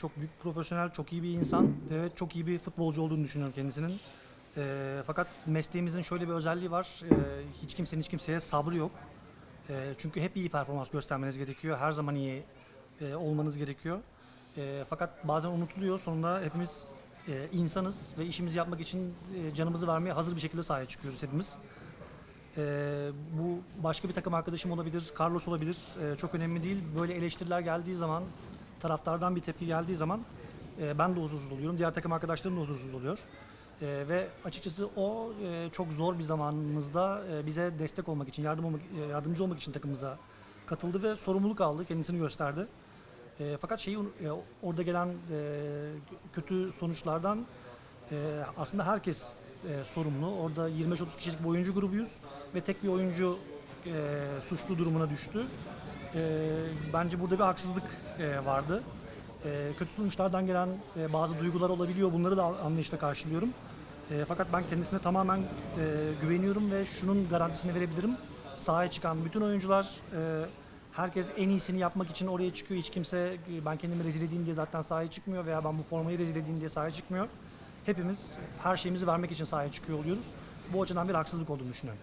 Çok büyük profesyonel, çok iyi bir insan ve çok iyi bir futbolcu olduğunu düşünüyorum kendisinin. Ee, fakat mesleğimizin şöyle bir özelliği var. Ee, hiç kimsenin hiç kimseye sabrı yok. Ee, çünkü hep iyi performans göstermeniz gerekiyor. Her zaman iyi e, olmanız gerekiyor. Ee, fakat bazen unutuluyor. Sonunda hepimiz e, insanız ve işimizi yapmak için e, canımızı vermeye hazır bir şekilde sahaya çıkıyoruz hepimiz. Ee, bu başka bir takım arkadaşım olabilir, Carlos olabilir. Ee, çok önemli değil. Böyle eleştiriler geldiği zaman, taraftardan bir tepki geldiği zaman e, ben de huzursuz oluyorum. Diğer takım arkadaşlarım da huzursuz oluyor. Ee, ve açıkçası o e, çok zor bir zamanımızda e, bize destek olmak için, yardım olmak, e, yardımcı olmak için takımımıza katıldı ve sorumluluk aldı, kendisini gösterdi. E, fakat şeyi e, orada gelen e, kötü sonuçlardan e, aslında herkes e, sorumlu. Orada 25-30 kişilik bir oyuncu grubuyuz ve tek bir oyuncu e, suçlu durumuna düştü. E, bence burada bir haksızlık e, vardı. E, kötü sonuçlardan gelen e, bazı duygular olabiliyor. Bunları da anlayışla karşılıyorum. E, fakat ben kendisine tamamen e, güveniyorum ve şunun garantisini verebilirim. Sahaya çıkan bütün oyuncular herkes en iyisini yapmak için oraya çıkıyor. Hiç kimse ben kendimi rezil edeyim diye zaten sahaya çıkmıyor veya ben bu formayı rezil edeyim diye sahaya çıkmıyor. Hepimiz her şeyimizi vermek için sahaya çıkıyor oluyoruz. Bu açıdan bir haksızlık olduğunu düşünüyorum.